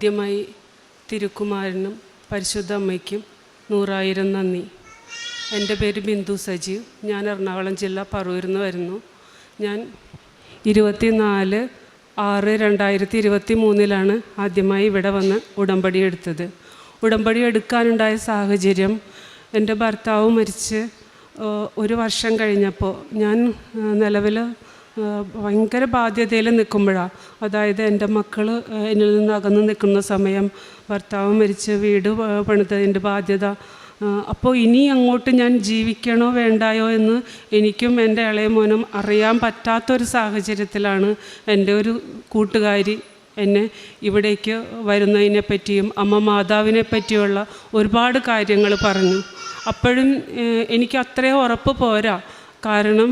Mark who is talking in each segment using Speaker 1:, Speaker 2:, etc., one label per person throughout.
Speaker 1: ആദ്യമായി തിരുക്കുമാരനും പരിശുദ്ധ അമ്മയ്ക്കും നൂറായിരം നന്ദി. എന്റെ പേര് ബിന്ദു സജീവ്. ഞാൻ എറണാകുളം ജില്ല പറവൂരിൽ നിന്ന് വരുന്നു. ഞാൻ ഇരുപത്തിനാല് ആറ് രണ്ടായിരത്തി ഇരുപത്തി മൂന്നിലാണ് ആദ്യമായി ഇവിടെ വന്ന് ഉടമ്പടി എടുത്തത്. ഉടമ്പടി എടുക്കാനുണ്ടായ സാഹചര്യം എന്റെ ഭർത്താവ് മരിച്ച് ഒരു വർഷം കഴിഞ്ഞപ്പോൾ ഞാൻ നിലവിൽ ഭയങ്കര ബാധ്യതയിൽ നിൽക്കുമ്പോഴാണ് അതായത് എന്റെ മക്കൾ എന്നിൽ നിന്ന് അകന്ന് നിൽക്കുന്ന സമയം ഭർത്താവ് മരിച്ച് വീട് പണിതതിന്റെ ബാധ്യത. അപ്പോൾ ഇനി അങ്ങോട്ട് ഞാൻ ജീവിക്കണോ വേണ്ടായോ എന്ന് എനിക്കും എന്റെ ഇളയ മോനും അറിയാൻ പറ്റാത്തൊരു സാഹചര്യത്തിലാണ് എന്റെ ഒരു കൂട്ടുകാരി എന്നെ ഇവിടേക്ക് വരുന്നതിനെ പറ്റിയും അമ്മ മാതാവിനെ പറ്റിയുള്ള ഒരുപാട് കാര്യങ്ങൾ പറഞ്ഞു. അപ്പോഴും എനിക്ക് അത്രയും ഉറപ്പ് പോരാ. കാരണം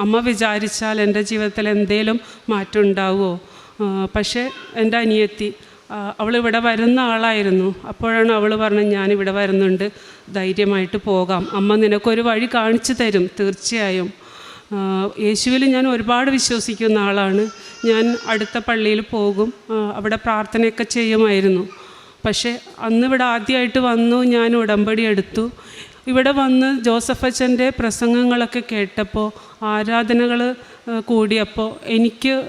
Speaker 1: അമ്മ വിചാരിച്ചാൽ എന്റെ ജീവിതത്തിൽ എന്തേലും മാറ്റം ഉണ്ടാവുമോ പക്ഷേ എന്റെ അനിയത്തി അവൾ ഇവിടെ വരുന്ന ആളായിരുന്നു. അപ്പോഴാണ് അവൾ പറഞ്ഞത് ഞാനിവിടെ വരുന്നുണ്ട് ധൈര്യമായിട്ട് പോകാം. അമ്മ നിനക്കൊരു വഴി കാണിച്ചു തരും തീർച്ചയായും. യേശുവിൽ ഞാൻ ഒരുപാട് വിശ്വസിക്കുന്ന ആളാണ്. ഞാൻ അടുത്ത പള്ളിയിൽ പോകും അവിടെ പ്രാർത്ഥനയൊക്കെ ചെയ്യുമായിരുന്നു. പക്ഷേ അന്ന് ഇവിടെ ആദ്യമായിട്ട് വന്നു ഞാൻ ഉടമ്പടി എടുത്തു. ഇവിടെ വന്ന് ജോസഫ് അച്ഛന്റെ പ്രസംഗങ്ങളൊക്കെ കേട്ടപ്പോൾ ആരാധനകൾ കൂടിയപ്പോൾ എനിക്ക്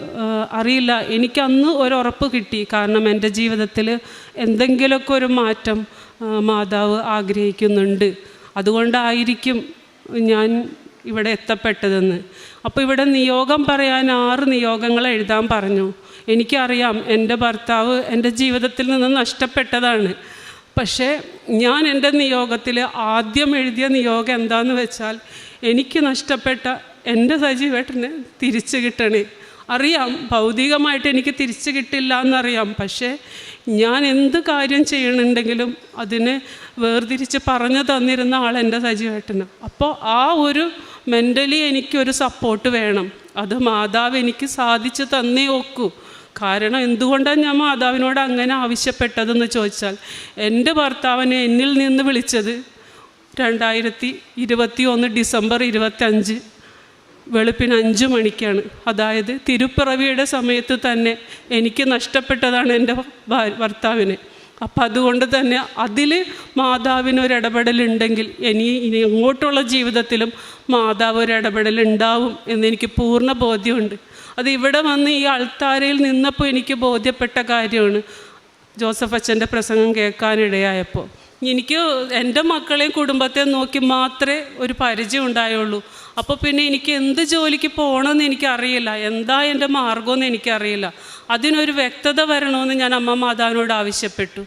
Speaker 1: അറിയില്ല. എനിക്ക് അന്ന് ഒരു ഉറപ്പ് കിട്ടി. കാരണം എന്റെ ജീവിതത്തിൽ എന്തെങ്കിലുമൊക്കെ ഒരു മാറ്റം മാതാവ് ആഗ്രഹിക്കുന്നുണ്ട്. അതുകൊണ്ടായിരിക്കും ഞാൻ ഇവിടെ എത്തപ്പെട്ടതെന്ന്. അപ്പോൾ ഇവിടെ നിയോഗം പറയാൻ ആറ് നിയോഗങ്ങൾ എഴുതാൻ പറഞ്ഞു. എനിക്കറിയാം എന്റെ ഭർത്താവ് എന്റെ ജീവിതത്തിൽ നിന്ന് നഷ്ടപ്പെട്ടതാണ്. പക്ഷേ ഞാൻ എന്റെ നിയോഗത്തിൽ ആദ്യം എഴുതിയ നിയോഗം എന്താണെന്ന് വെച്ചാൽ എനിക്ക് നഷ്ടപ്പെട്ട എന്റെ സജീവേട്ടന് തിരിച്ചു കിട്ടണേ. അറിയാം ഭൗതികമായിട്ട് എനിക്ക് തിരിച്ചു കിട്ടില്ല എന്നറിയാം. പക്ഷേ ഞാൻ എന്ത് കാര്യം ചെയ്യണമെങ്കിലും അതിനെ വേർതിരിച്ച് പറഞ്ഞു തന്നിരുന്ന ആൾ എന്റെ സജീവേട്ടന്. അപ്പോൾ ആ ഒരു മെന്റലി എനിക്കൊരു സപ്പോർട്ട് വേണം. അത് മാതാവ് എനിക്ക് സാധിച്ചു തന്നേ ഒക്കൂ. കാരണം എന്തുകൊണ്ടാണ് ഞാൻ മാതാവിനോട് അങ്ങനെ ആവശ്യപ്പെട്ടതെന്ന് ചോദിച്ചാൽ എന്റെ ഭർത്താവിനെ എന്നിൽ നിന്ന് വിളിച്ചത് രണ്ടായിരത്തി ഇരുപത്തി ഒന്ന് ഡിസംബർ ഇരുപത്തഞ്ച് വെളുപ്പിന് അഞ്ച് മണിക്കാണ്. അതായത് തിരുപ്പിറവിയുടെ സമയത്ത് തന്നെ എനിക്ക് നഷ്ടപ്പെട്ടതാണ് എന്റെ ഭർത്താവിനെ. അപ്പം അതുകൊണ്ട് തന്നെ അതിൽ മാതാവിനൊരിടപെടലുണ്ടെങ്കിൽ ഇനി ഇനി അങ്ങോട്ടുള്ള ജീവിതത്തിലും മാതാവ് ഒരു ഇടപെടൽ ഉണ്ടാവും എന്നെനിക്ക് പൂർണ ബോധ്യമുണ്ട്. അത് ഇവിടെ വന്ന് ഈ അൾത്താരയിൽ നിന്നപ്പോൾ എനിക്ക് ബോധ്യപ്പെട്ട കാര്യമാണ്. ജോസഫ് അച്ഛന്റെ പ്രസംഗം കേൾക്കാനിടയായപ്പോൾ. എനിക്ക് എന്റെ മക്കളെയും കുടുംബത്തെയും നോക്കി മാത്രമേ ഒരു പരിചയം ഉണ്ടായുള്ളൂ. അപ്പോൾ പിന്നെ എനിക്ക് എന്ത് ജോലിക്ക് പോകണമെന്ന് എനിക്കറിയില്ല. എന്താ എന്റെ മാർഗമെന്ന് എനിക്കറിയില്ല. അതിനൊരു വ്യക്തത വരണമെന്ന് ഞാൻ അമ്മ മാതാവിനോട് ആവശ്യപ്പെട്ടു.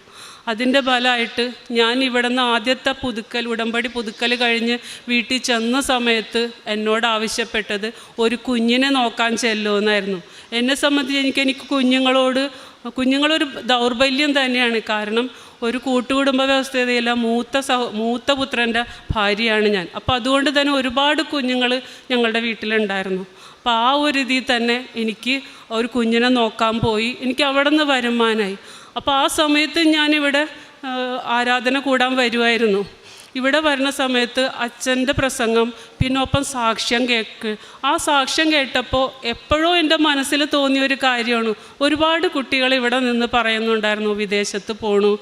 Speaker 1: അതിന്റെ ഫലമായിട്ട് ഞാൻ ഇവിടെ നിന്ന് ആദ്യത്തെ പുതുക്കൽ ഉടമ്പടി പുതുക്കൽ കഴിഞ്ഞ് വീട്ടിൽ ചെന്ന സമയത്ത് എന്നോട് ആവശ്യപ്പെട്ടത് ഒരു കുഞ്ഞിനെ നോക്കാൻ ചെല്ലുമെന്നായിരുന്നു എന്നെ സംബന്ധിച്ച് എനിക്ക് എനിക്ക് കുഞ്ഞുങ്ങളോട് കുഞ്ഞുങ്ങളൊരു ദൗർബല്യം തന്നെയാണ്. കാരണം ഒരു കൂട്ടുകുടുംബ വ്യവസ്ഥയല്ല മൂത്ത സഹ മൂത്ത പുത്രന്റെ ഭാര്യയാണ് ഞാൻ. അപ്പോൾ അതുകൊണ്ട് തന്നെ ഒരുപാട് കുഞ്ഞുങ്ങൾ ഞങ്ങളുടെ വീട്ടിലുണ്ടായിരുന്നു. അപ്പോൾ ആ ഒരു ഇതിൽ തന്നെ എനിക്ക് ഒരു കുഞ്ഞിനെ നോക്കാൻ പോയി. എനിക്ക് അവിടെ നിന്ന് വരുമാനമായി അപ്പോൾ ആ സമയത്ത് ഞാനിവിടെ ആരാധന കൂടാൻ വരുമായിരുന്നു ഇവിടെ വരുന്ന സമയത്ത് അച്ഛന്റെ പ്രസംഗം പിന്നെ ഒപ്പം സാക്ഷ്യം കേൾക്ക് ആ സാക്ഷ്യം കേട്ടപ്പോൾ എപ്പോഴോ എന്റെ മനസ്സിൽ തോന്നിയ ഒരു കാര്യമാണ്. ഒരുപാട് കുട്ടികൾ ഇവിടെ നിന്ന് പറയുന്നുണ്ടായിരുന്നു വിദേശത്ത് പോണു.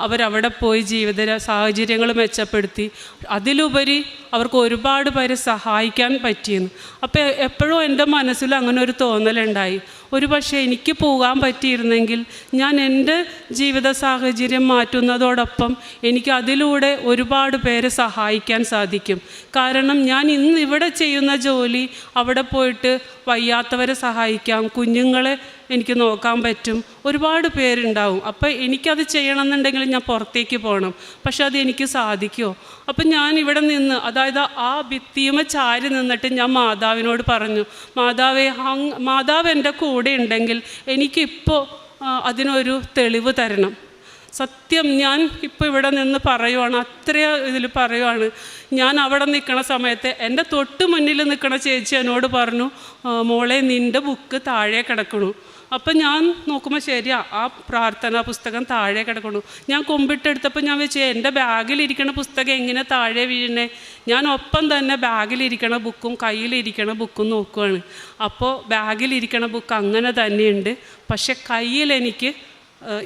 Speaker 1: അവരവിടെ പോയി ജീവിത സാഹചര്യങ്ങൾ മെച്ചപ്പെടുത്തി. അതിലുപരി അവർക്ക് ഒരുപാട് പേരെ സഹായിക്കാൻ പറ്റിയെന്ന്. അപ്പോൾ എപ്പോഴും എന്റെ മനസ്സിൽ അങ്ങനെ ഒരു തോന്നലുണ്ടായി. ഒരു പക്ഷേ എനിക്ക് പോകാൻ പറ്റിയിരുന്നെങ്കിൽ ഞാൻ എന്റെ ജീവിത സാഹചര്യം മാറ്റുന്നതോടൊപ്പം എനിക്ക് അതിലൂടെ ഒരുപാട് പേരെ സഹായിക്കാൻ സാധിക്കും. കാരണം ഞാൻ ഇന്ന് ഇവിടെ ചെയ്യുന്ന ജോലി അവിടെ പോയിട്ട് വയ്യാത്തവരെ സഹായിക്കാം കുഞ്ഞുങ്ങളെ എനിക്ക് നോക്കാൻ പറ്റും. ഒരുപാട് പേരുണ്ടാവും. അപ്പോൾ എനിക്കത് ചെയ്യണമെന്നുണ്ടെങ്കിൽ ഞാൻ പുറത്തേക്ക് പോകണം പക്ഷെ അത് എനിക്ക് സാധിക്കുമോ അപ്പം ഞാൻ ഇവിടെ നിന്ന് അതായത് ആ ഭിത്തിയുമ ചാരി നിന്നിട്ട് ഞാൻ മാതാവിനോട് പറഞ്ഞു മാതാവേ മാതാവ് എന്റെ കൂടെ ഉണ്ടെങ്കിൽ എനിക്കിപ്പോൾ അതിനൊരു തെളിവ് തരണം. സത്യം ഞാൻ ഇപ്പോൾ ഇവിടെ നിന്ന് പറയുവാണ് അത്ര ഇതിൽ പറയുവാണ്. ഞാൻ അവിടെ നിൽക്കണ സമയത്ത് എന്റെ തൊട്ട് മുന്നിൽ നിൽക്കണ ചേച്ചി എന്നോട് പറഞ്ഞു "ആ, മോളെ നിന്റെ ബുക്ക് താഴെ കിടക്കണു. അപ്പം ഞാൻ നോക്കുമ്പോൾ ശരിയാ ആ പ്രാർത്ഥനാ പുസ്തകം താഴെ കിടക്കണു ഞാൻ കൊമ്പിട്ടെടുത്തപ്പോൾ ഞാൻ വെച്ച് എന്റെ ബാഗിലിരിക്കണ പുസ്തകം എങ്ങനെ താഴെ വീഴണേ? ഞാൻ ഒപ്പം തന്നെ ബാഗിലിരിക്കണ ബുക്കും കയ്യിലിരിക്കണ ബുക്കും നോക്കുകയാണ് അപ്പോൾ ബാഗിലിരിക്കണ ബുക്ക് അങ്ങനെ തന്നെയുണ്ട്. പക്ഷെ കയ്യിൽ എനിക്ക്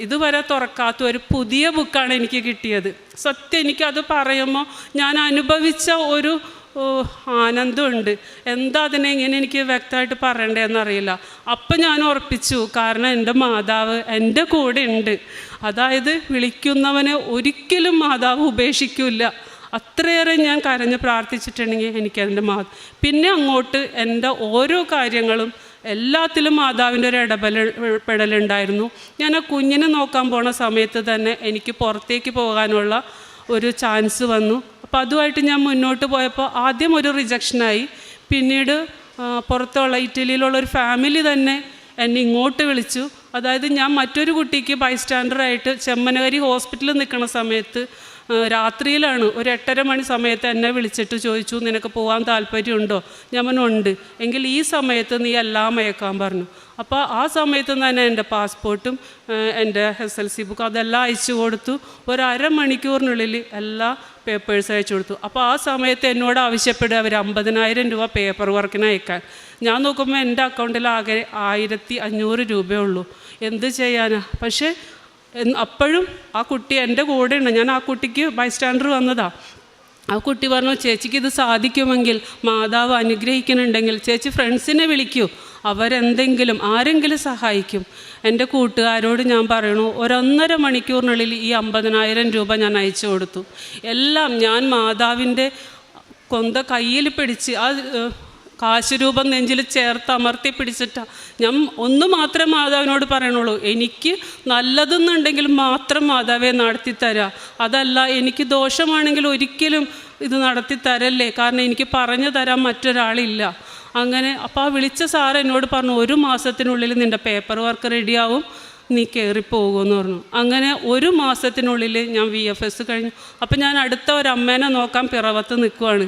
Speaker 1: ഇതുവരെ തുറക്കാത്ത ഒരു പുതിയ ബുക്കാണ് എനിക്ക് കിട്ടിയത്. സത്യം എനിക്കത് പറയുമ്പോൾ ഞാൻ അനുഭവിച്ച ഒരു ഓഹ്, ആനന്ദമുണ്ട്. എന്താ അതിനെ ഇങ്ങനെ എനിക്ക് വ്യക്തമായിട്ട് പറയണ്ടതെന്നറിയില്ല അപ്പം ഞാൻ ഉറപ്പിച്ചു കാരണം എന്റെ മാതാവ് എന്റെ കൂടെ ഉണ്ട്. അതായത് വിളിക്കുന്നവനെ ഒരിക്കലും മാതാവ് ഉപേക്ഷിക്കില്ല. അത്രയേറെ ഞാൻ കരഞ്ഞ് പ്രാർത്ഥിച്ചിട്ടുണ്ടെങ്കിൽ എനിക്കതിന്റെ മാ പിന്നെ അങ്ങോട്ട് എന്റെ ഓരോ കാര്യങ്ങളും എല്ലാത്തിലും മാതാവിന്റെ ഒരു ഇടപെടൽ പെടലുണ്ടായിരുന്നു. ഞാൻ ആ കുഞ്ഞിനെ നോക്കാൻ പോണ സമയത്ത് തന്നെ എനിക്ക് പുറത്തേക്ക് പോകാനുള്ള ഒരു ചാൻസ് വന്നു. അപ്പോൾ അതുമായിട്ട് ഞാൻ മുന്നോട്ട് പോയപ്പോൾ ആദ്യം ഒരു റിജക്ഷനായി പിന്നീട് പുറത്തുള്ള ഇറ്റലിയിലുള്ള ഒരു ഫാമിലി തന്നെ എന്നെ ഇങ്ങോട്ട് വിളിച്ചു. അതായത് ഞാൻ മറ്റൊരു കുട്ടിക്ക് ബൈസ്റ്റാൻഡറായിട്ട് ചെമ്മനകരി ഹോസ്പിറ്റലിൽ നിൽക്കുന്ന സമയത്ത് രാത്രിയിലാണ്. ഒരു എട്ടര മണി സമയത്ത് എന്നെ വിളിച്ചിട്ട് ചോദിച്ചു നിനക്ക് പോകാൻ താല്പര്യമുണ്ടോ? ഉണ്ട്. എങ്കിൽ ഈ സമയത്ത് നീ എല്ലാം അയക്കാൻ പറഞ്ഞു. അപ്പോൾ ആ സമയത്ത് തന്നെ എന്റെ പാസ്പോർട്ടും എന്റെ എസ് എൽ സി ബുക്ക് അതെല്ലാം അയച്ചു കൊടുത്തു. ഒരമണിക്കൂറിനുള്ളിൽ എല്ലാ പേപ്പേഴ്സ് അയച്ചു കൊടുത്തു. അപ്പോൾ ആ സമയത്ത് എന്നോട് ആവശ്യപ്പെടുക അവർ അമ്പതിനായിരം രൂപ പേപ്പർ വർക്കിന് അയക്കാൻ. ഞാൻ നോക്കുമ്പോൾ എന്റെ അക്കൗണ്ടിൽ ആകെ ആയിരത്തി അഞ്ഞൂറ് രൂപയേ ഉള്ളൂ. എന്ത് ചെയ്യാനാണ് പക്ഷേ അപ്പോഴും ആ കുട്ടി എന്റെ കൂടെയുണ്ട്. ഞാൻ ആ കുട്ടിക്ക് ബൈസ്റ്റാൻഡർ വന്നതാ. ആ കുട്ടി പറഞ്ഞു ചേച്ചിക്ക് ഇത് സാധിക്കുമെങ്കിൽ മാതാവ് അനുഗ്രഹിക്കുന്നുണ്ടെങ്കിൽ ചേച്ചി ഫ്രണ്ട്സിനെ വിളിക്കൂ. അവരെന്തെങ്കിലും ആരെങ്കിലും സഹായിക്കും. എന്റെ കൂട്ടുകാരോട് ഞാൻ പറയണു ഒരൊന്നര മണിക്കൂറിനുള്ളിൽ ഈ അമ്പതിനായിരം രൂപ ഞാൻ അയച്ചു കൊടുത്തു. എല്ലാം ഞാൻ മാതാവിന്റെ കൊന്ത കയ്യിൽ പിടിച്ച് ആ ഏഹ്, കാശ് രൂപം നെഞ്ചിൽ ചേർത്ത് അമർത്തി പിടിച്ചിട്ടാ. ഞാൻ ഒന്ന് മാത്രമേ മാതാവിനോട് പറയണുള്ളൂ. എനിക്ക് നല്ലതെന്നുണ്ടെങ്കിൽ മാത്രം മാതാവെ നടത്തി തരാം അതല്ല എനിക്ക് ദോഷമാണെങ്കിൽ ഒരിക്കലും ഇത് നടത്തി തരല്ലേ കാരണം എനിക്ക് പറഞ്ഞു തരാൻ മറ്റൊരാളില്ല. അങ്ങനെ അപ്പോൾ ആ വിളിച്ച സാർ എന്നോട് പറഞ്ഞു ഒരു മാസത്തിനുള്ളിൽ നിന്റെ പേപ്പർ വർക്ക് റെഡിയാവും നീ കയറിപ്പോകുമെന്ന് പറഞ്ഞു. അങ്ങനെ ഒരു മാസത്തിനുള്ളിൽ ഞാൻ വി എഫ് എസ് കഴിഞ്ഞു. അപ്പം ഞാൻ അടുത്ത ഒരു അമ്മേനെ നോക്കാൻ പിറവത്ത് നിൽക്കുവാണ്.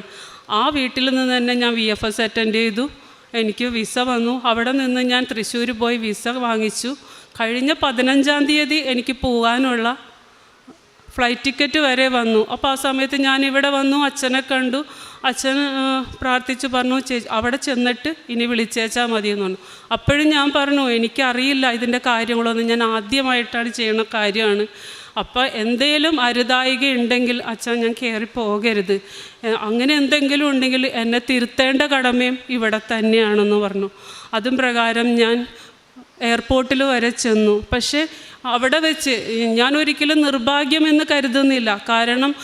Speaker 1: ആ വീട്ടിൽ നിന്ന് തന്നെ ഞാൻ വി എഫ് എസ് അറ്റൻഡ് ചെയ്തു. എനിക്ക് വിസ വന്നു. അവിടെ നിന്ന് ഞാൻ തൃശ്ശൂർ പോയി വിസ വാങ്ങിച്ചു. കഴിഞ്ഞ പതിനഞ്ചാം തീയതി എനിക്ക് പോകാനുള്ള ഫ്ലൈറ്റ് ടിക്കറ്റ് വരെ വന്നു. അപ്പോൾ ആ സമയത്ത് ഞാൻ ഇവിടെ വന്നു അച്ഛനെ കണ്ടു. അച്ഛൻ പ്രാർത്ഥിച്ചു പറഞ്ഞു ചേച്ചി അവിടെ ചെന്നിട്ട് ഇനി വിളിച്ചേച്ചാൽ മതി എന്ന് പറഞ്ഞു. അപ്പോഴും ഞാൻ പറഞ്ഞു എനിക്കറിയില്ല ഇതിന്റെ കാര്യങ്ങളൊന്നും. ഞാൻ ആദ്യമായിട്ടാണ് ചെയ്യുന്ന കാര്യമാണ്. അപ്പോൾ എന്തേലും അരുതായിക ഉണ്ടെങ്കിൽ അച്ഛൻ ഞാൻ കയറി പോകരുത്. അങ്ങനെ എന്തെങ്കിലും ഉണ്ടെങ്കിൽ എന്നെ തിരുത്തേണ്ട കടമയും ഇവിടെ തന്നെയാണെന്ന് പറഞ്ഞു. അതും പ്രകാരം ഞാൻ എയർപോർട്ടിൽ വരെ ചെന്നു. പക്ഷേ അവിടെ വെച്ച് ഞാൻ ഒരിക്കലും നിർഭാഗ്യമെന്ന് കരുതുന്നില്ല. കാരണം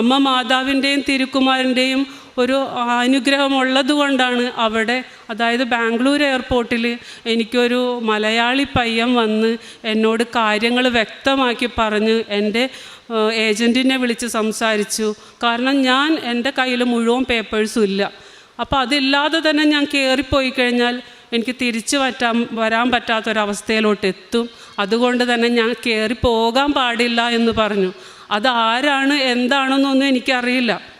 Speaker 1: അമ്മ മാതാവിന്റെയും തിരുക്കുമാരന്റെയും ഒരു അനുഗ്രഹമുള്ളത് കൊണ്ടാണ് അവിടെ അതായത് ബാംഗ്ലൂർ എയർപോർട്ടിൽ എനിക്കൊരു മലയാളി പയ്യൻ വന്ന് എന്നോട് കാര്യങ്ങൾ വ്യക്തമാക്കി പറഞ്ഞ് എന്റെ ഏജന്റിനെ വിളിച്ച് സംസാരിച്ചു. കാരണം ഞാൻ എന്റെ കയ്യിൽ മുഴുവൻ പേപ്പേഴ്സും ഇല്ല. അപ്പോൾ അതില്ലാതെ തന്നെ ഞാൻ കയറിപ്പോയി കഴിഞ്ഞാൽ എനിക്ക് തിരിച്ചു പറ്റാൻ വരാൻ പറ്റാത്തൊരവസ്ഥയിലോട്ട് എത്തും. അതുകൊണ്ട് തന്നെ ഞാൻ കയറി പോകാൻ പാടില്ല എന്ന് പറഞ്ഞു. അതാരാണ് എന്താണെന്നൊന്നും എനിക്കറിയില്ല.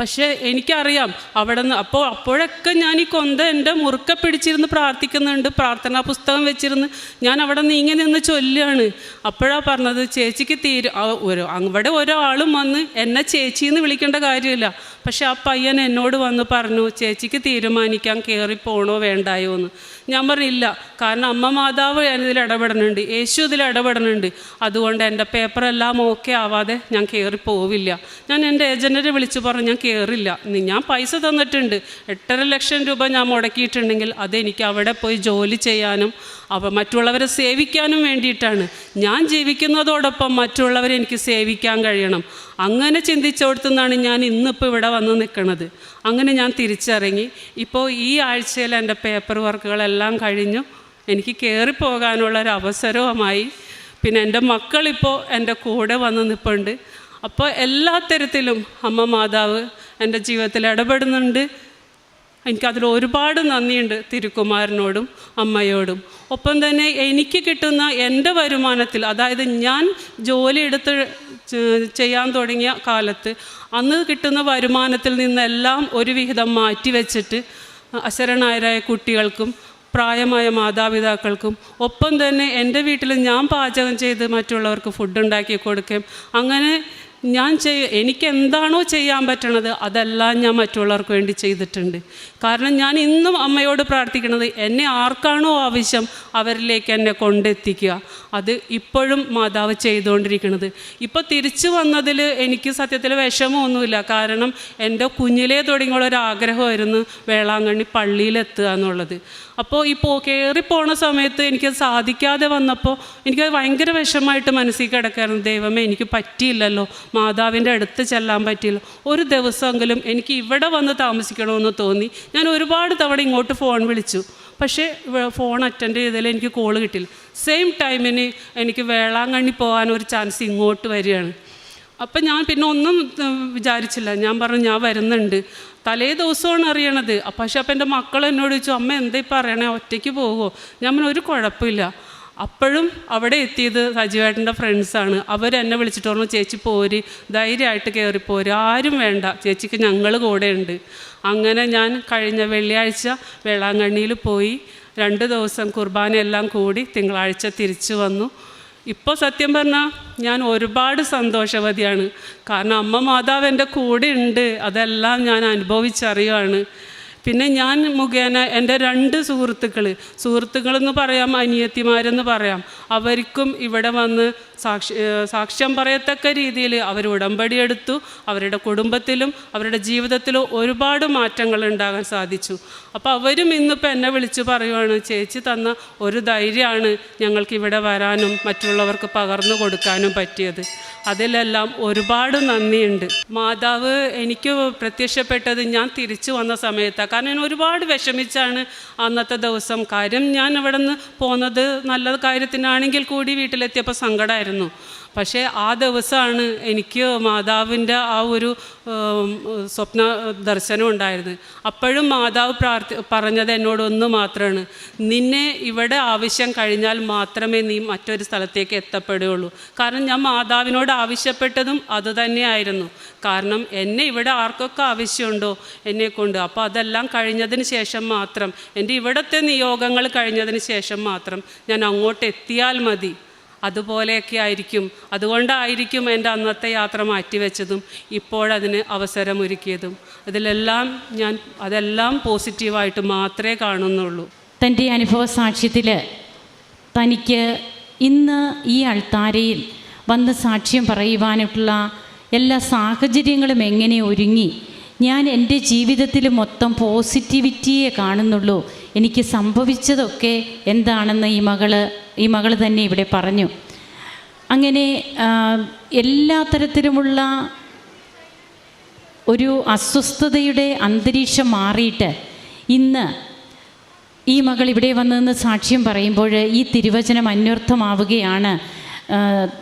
Speaker 1: പക്ഷേ എനിക്കറിയാം അവിടെ നിന്ന് അപ്പോൾ അപ്പോഴൊക്കെ ഞാൻ ഈ കൊന്ത എന്റെ മുറുക്ക പിടിച്ചിരുന്ന് പ്രാർത്ഥിക്കുന്നുണ്ട് പ്രാർത്ഥനാ പുസ്തകം വെച്ചിരുന്ന് ഞാൻ അവിടെ നിന്ന് ഇങ്ങനെ നിന്ന് ചൊല്ലുകയാണ്. അപ്പോഴാണ് പറഞ്ഞത് ചേച്ചിക്ക് തീരും ഒരു അവിടെ ഒരാളും വന്ന് എന്നെ ചേച്ചി എന്ന് വിളിക്കേണ്ട കാര്യമില്ല. പക്ഷെ ആ പയ്യൻ എന്നോട് വന്ന് പറഞ്ഞു ചേച്ചിക്ക് തീരുമാനിക്കാൻ കയറി പോണോ വേണ്ടായോ എന്ന്. ഞാൻ പറഞ്ഞില്ല കാരണം അമ്മ മാതാവ് ഇതിൽ ഇടപെടുന്നുണ്ട് യേശു ഇതിൽ ഇടപെടുന്നുണ്ട്. അതുകൊണ്ട് എന്റെ പേപ്പറെല്ലാം ഓക്കെ ആവാതെ ഞാൻ കയറി പോവില്ല. ഞാൻ എന്റെ ഏജന്റിനെ വിളിച്ച് പറഞ്ഞു ഞാൻ കയറില്ല ഞാൻ പൈസ തന്നിട്ടുണ്ട്. എട്ടര ലക്ഷം രൂപ ഞാൻ മുടക്കിയിട്ടുണ്ടെങ്കിൽ അതെനിക്ക് അവിടെ പോയി ജോലി ചെയ്യാനും അവ മറ്റുള്ളവരെ സേവിക്കാനും വേണ്ടിയിട്ടാണ്. ഞാൻ ജീവിക്കുന്നതോടൊപ്പം മറ്റുള്ളവരെ എനിക്ക് സേവിക്കാൻ കഴിയണം. അങ്ങനെ ചിന്തിച്ചോടത്തുനിന്നാണ് ഞാൻ ഇന്നിപ്പോൾ ഇവിടെ വന്ന് നിൽക്കുന്നത് അങ്ങനെ ഞാൻ തിരിച്ചിറങ്ങി. ഇപ്പോൾ ഈ ആഴ്ചയിൽ എന്റെ പേപ്പർ വർക്കുകളെല്ലാം കഴിഞ്ഞു. എനിക്ക് കയറിപ്പോകാനുള്ള ഒരു അവസരവുമായി. പിന്നെ എന്റെ മക്കളിപ്പോൾ എന്റെ കൂടെ വന്ന് നിൽപ്പുണ്ട് അപ്പോൾ എല്ലാ തരത്തിലും അമ്മ മാതാവ് എന്റെ ജീവിതത്തിൽ ഇടപെടുന്നുണ്ട്. എനിക്കതിൽ ഒരുപാട് നന്ദിയുണ്ട് തിരുക്കുമാരനോടും അമ്മയോടും. ഒപ്പം തന്നെ എനിക്ക് കിട്ടുന്ന എന്റെ വരുമാനത്തിൽ അതായത് ഞാൻ ജോലി എടുത്ത് ചെയ്യാൻ തുടങ്ങിയ കാലത്ത് അന്ന് കിട്ടുന്ന വരുമാനത്തിൽ നിന്നെല്ലാം ഒരു വിഹിതം മാറ്റിവെച്ചിട്ട് അശരണായരായ കുട്ടികൾക്കും പ്രായമായ മാതാപിതാക്കൾക്കും ഒപ്പം തന്നെ എന്റെ വീട്ടിൽ ഞാൻ പാചകം ചെയ്ത് മറ്റുള്ളവർക്ക് ഫുഡ് ഉണ്ടാക്കി കൊടുക്കുകയും അങ്ങനെ ഞാൻ ചെയ്യ എനിക്ക് എന്താണോ ചെയ്യാൻ പറ്റണത് അതെല്ലാം ഞാൻ മറ്റുള്ളവർക്ക് വേണ്ടി ചെയ്തിട്ടുണ്ട്. കാരണം ഞാൻ ഇന്നും അമ്മയോട് പ്രാർത്ഥിക്കുന്നത് എന്നെ ആർക്കാണോ ആവശ്യം അവരിലേക്ക് എന്നെ കൊണ്ടെത്തിക്കുക. അത് ഇപ്പോഴും മാതാവ് ചെയ്തുകൊണ്ടിരിക്കുന്നത് ഇപ്പോൾ തിരിച്ചു വന്നതിൽ എനിക്ക് സത്യത്തിൽ വിഷമമൊന്നുമില്ല. കാരണം എന്റെ കുഞ്ഞിലേ തുടങ്ങിയുള്ള ഒരു ആഗ്രഹമായിരുന്നു വേളാങ്കണ്ണി പള്ളിയിലെത്തുക എന്നുള്ളത്. അപ്പോൾ ഇപ്പോൾ കയറിപ്പോണ സമയത്ത് എനിക്ക് സാധിക്കാതെ വന്നപ്പോൾ എനിക്ക് ഭയങ്കര വിഷമമായിട്ട് മനസ്സിൽ കിടക്കായിരുന്നു. ദൈവമേ എനിക്ക് പറ്റിയില്ലല്ലോ. മാതാവിന്റെ അടുത്ത് ചെല്ലാൻ പറ്റിയില്ല. ഒരു ദിവസമെങ്കിലും എനിക്ക് ഇവിടെ വന്ന് താമസിക്കണമെന്ന് തോന്നി. ഞാൻ ഒരുപാട് തവണ ഇങ്ങോട്ട് ഫോൺ വിളിച്ചു. പക്ഷേ ഫോൺ അറ്റൻഡ് ചെയ്തതിൽ എനിക്ക് കോൾ കിട്ടില്ല സെയിം ടൈമിന് എനിക്ക് വേളാങ്കണ്ണി പോകാൻ ഒരു ചാൻസ് ഇങ്ങോട്ട് വരികയാണ്. അപ്പം ഞാൻ പിന്നെ ഒന്നും വിചാരിച്ചില്ല. ഞാൻ പറഞ്ഞു ഞാൻ വരുന്നുണ്ട്. തലേ ദിവസമാണ് അറിയണത്. പക്ഷെ അപ്പം എന്റെ മക്കൾ എന്നോട് ചോദിച്ചു അമ്മ എന്താ ഇപ്പം അറിയണേ ഒറ്റയ്ക്ക് പോകുമോ ഞാൻ പറഞ്ഞു ഒരു കുഴപ്പമില്ല. അപ്പോഴും അവിടെ എത്തിയത് സജീവേട്ടന്റെ ഫ്രണ്ട്സാണ് അവരെന്നെ വിളിച്ചിട്ട് പറഞ്ഞു ചേച്ചി പോര് ധൈര്യമായിട്ട് കയറി പോര്. ആരും വേണ്ട. ചേച്ചിക്ക് ഞങ്ങൾ കൂടെ ഉണ്ട് അങ്ങനെ ഞാൻ കഴിഞ്ഞ വെള്ളിയാഴ്ച വേളാങ്കണ്ണിയിൽ പോയി. രണ്ട് ദിവസം കുർബാന എല്ലാം കൂടി തിങ്കളാഴ്ച തിരിച്ചു വന്നു. ഇപ്പോൾ സത്യം പറഞ്ഞാൽ ഞാൻ ഒരുപാട് സന്തോഷവതിയാണ്. കാരണം അമ്മ മാതാവ് എന്റെ കൂടെ ഉണ്ട്. അതെല്ലാം ഞാൻ അനുഭവിച്ചറിയുകയാണ് പിന്നെ ഞാൻ മുഖേന എന്റെ രണ്ട് സുഹൃത്തുക്കൾ സുഹൃത്തുക്കളെന്ന് പറയാം അനിയത്തിമാരെന്ന് പറയാം. അവർക്കും ഇവിടെ വന്ന് സാക്ഷി സാക്ഷ്യം പറയത്തക്ക രീതിയിൽ അവർ ഉടമ്പടി എടുത്തു. അവരുടെ കുടുംബത്തിലും അവരുടെ ജീവിതത്തിലും ഒരുപാട് മാറ്റങ്ങൾ ഉണ്ടാകാൻ സാധിച്ചു. അപ്പോൾ അവരും ഇന്നിപ്പോൾ എന്നെ വിളിച്ചു പറയുവാണ് ചേച്ചി തന്ന ഒരു ധൈര്യമാണ് ഞങ്ങൾക്ക് ഇവിടെ വരാനും മറ്റുള്ളവർക്ക് പകർന്നു കൊടുക്കാനും പറ്റിയത്. അതിലെല്ലാം ഒരുപാട് നന്ദിയുണ്ട്. മാതാവ് എനിക്ക് പ്രത്യക്ഷപ്പെട്ടത് ഞാൻ തിരിച്ചു വന്ന സമയത്താണ് കാരണം ഞാൻ ഒരുപാട് വിഷമിച്ചാണ് അന്നത്തെ ദിവസം. കാര്യം ഞാൻ ഇവിടെ നിന്ന് പോകുന്നത് നല്ല കാര്യത്തിനാണെങ്കിൽ കൂടി വീട്ടിലെത്തിയപ്പോൾ സങ്കടമായിരുന്നു പക്ഷേ ആ ദിവസമാണ് എനിക്ക് മാതാവിന്റെ ആ ഒരു സ്വപ്ന ദർശനം ഉണ്ടായിരുന്നത്. അപ്പോഴും മാതാവ് പ്രാർത്ഥി പറഞ്ഞത് എന്നോട് ഒന്ന് മാത്രമാണ് നിന്നെ ഇവിടെ ആവശ്യം കഴിഞ്ഞാൽ മാത്രമേ നീ മറ്റൊരു സ്ഥലത്തേക്ക് എത്തപ്പെടുകയുള്ളൂ. കാരണം ഞാൻ മാതാവിനോട് ആവശ്യപ്പെട്ടതും അതുതന്നെയായിരുന്നു കാരണം എന്നെ ഇവിടെ ആർക്കൊക്കെ ആവശ്യമുണ്ടോ എന്നെ കൊണ്ട്? അപ്പോൾ അതെല്ലാം കഴിഞ്ഞതിന് ശേഷം മാത്രം എന്റെ ഇവിടുത്തെ നിയോഗങ്ങൾ കഴിഞ്ഞതിന് ശേഷം മാത്രം ഞാൻ അങ്ങോട്ട് എത്തിയാൽ മതി. അതുപോലെയൊക്കെ ആയിരിക്കും. അതുകൊണ്ടായിരിക്കും എന്റെ അന്നത്തെ യാത്ര മാറ്റിവെച്ചതും ഇപ്പോഴതിന് അവസരമൊരുക്കിയതും. അതിലെല്ലാം ഞാൻ അതെല്ലാം പോസിറ്റീവായിട്ട് മാത്രമേ കാണുന്നുള്ളൂ.
Speaker 2: തന്റെ അനുഭവ സാക്ഷ്യത്തിൽ തനിക്ക് ഇന്ന് ഈ അൾത്താരയിൽ വന്ന് സാക്ഷ്യം പറയുവാനായിട്ടുള്ള എല്ലാ സാഹചര്യങ്ങളും എങ്ങനെ ഒരുങ്ങി? ഞാൻ എന്റെ ജീവിതത്തിൽ മൊത്തം പോസിറ്റിവിറ്റിയെ കാണുന്നുള്ളൂ. എനിക്ക് സംഭവിച്ചതൊക്കെ എന്താണെന്ന് ഈ മകൾ ഈ മകൾ തന്നെ ഇവിടെ പറഞ്ഞു. അങ്ങനെ എല്ലാ തരത്തിലുമുള്ള ഒരു അസ്വസ്ഥതയുടെ അന്തരീക്ഷം മാറിയിട്ട് ഇന്ന് ഈ മകൾ ഇവിടെ വന്നതെന്ന് സാക്ഷ്യം പറയുമ്പോൾ ഈ തിരുവചനം അന്വർത്ഥമാവുകയാണ്.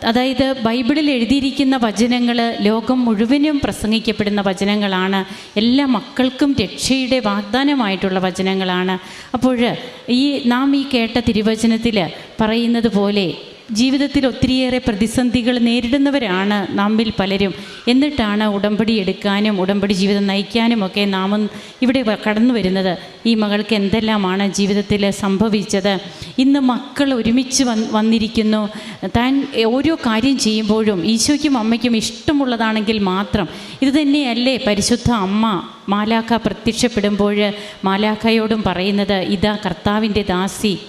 Speaker 2: അതായത് ബൈബിളിൽ എഴുതിയിരിക്കുന്ന വചനങ്ങൾ ലോകം മുഴുവനും പ്രസംഗിക്കപ്പെടുന്ന വചനങ്ങളാണ്. എല്ലാ മക്കൾക്കും രക്ഷയുടെ വാഗ്ദാനമായിട്ടുള്ള വചനങ്ങളാണ്. അപ്പോൾ ഈ നാം ഈ കേട്ട തിരുവചനത്തിൽ പറയുന്നത് പോലെ ജീവിതത്തിൽ ഒത്തിരിയേറെ പ്രതിസന്ധികൾ നേരിടുന്നവരാണ് നമ്മിൽ പലരും. എന്നിട്ടാണ് ഉടമ്പടി എടുക്കാനും ഉടമ്പടി ജീവിതം നയിക്കാനും ഒക്കെ നാം ഇവിടെ കടന്നു വരുന്നത്. ഈ മകൾക്ക് എന്തെല്ലാമാണ് ജീവിതത്തിൽ സംഭവിച്ചത്? ഇന്ന് മക്കൾ ഒരുമിച്ച് വന്ന് വന്നിരിക്കുന്നു. താൻ ഓരോ കാര്യം ചെയ്യുമ്പോഴും ഈശോയ്ക്കും അമ്മയ്ക്കും ഇഷ്ടമുള്ളതാണെങ്കിൽ മാത്രം. ഇത് തന്നെയല്ലേ പരിശുദ്ധ അമ്മ മാലാഖ പ്രത്യക്ഷപ്പെടുമ്പോൾ മാലാഖയോടും പറയുന്നത് ഇതാ കർത്താവിന്റെ ദാസി.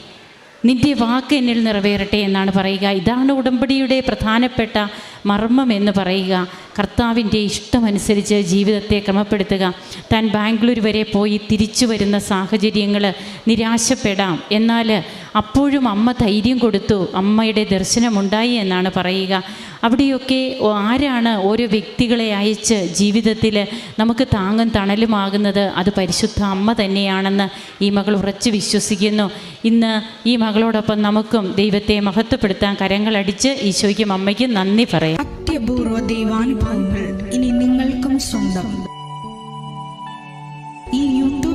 Speaker 2: നിന്റെ വാക്ക് എന്നിൽ നിറവേറട്ടെ എന്നാണ് പറയുക. ഇതാണ് ഉടമ്പടിയുടെ പ്രധാനപ്പെട്ട മർമ്മം എന്ന് പറയുക. കർത്താവിന്റെ ഇഷ്ടമനുസരിച്ച് ജീവിതത്തെ ക്രമപ്പെടുത്തുക. താൻ ബാംഗ്ലൂർ വരെ പോയി തിരിച്ചു വരുന്ന സാഹചര്യങ്ങൾ നിരാശപ്പെടാം. എന്നാൽ അപ്പോഴും അമ്മ ധൈര്യം കൊടുത്തു. അമ്മയുടെ ദർശനമുണ്ടായി എന്നാണ് പറയുക. അവിടെയൊക്കെ ആരാണ് ഓരോ വ്യക്തികളെ അയച്ച് ജീവിതത്തിൽ നമുക്ക് താങ്ങും തണലുമാകുന്നത്? അത് പരിശുദ്ധ അമ്മ തന്നെയാണെന്ന് ഈ മകൾ ഉറച്ചു വിശ്വസിക്കുന്നു. ഇന്ന് ഈ മകളോടൊപ്പം നമുക്കും ദൈവത്തെ മഹത്വപ്പെടുത്താൻ കരങ്ങളടിച്ച് ഈശോയ്ക്കും അമ്മയ്ക്കും നന്ദി പറയാം.
Speaker 3: അത്യപൂർവ ദൈവാനുഭവങ്ങൾ ഇനി നിങ്ങൾക്കും സ്വന്തം.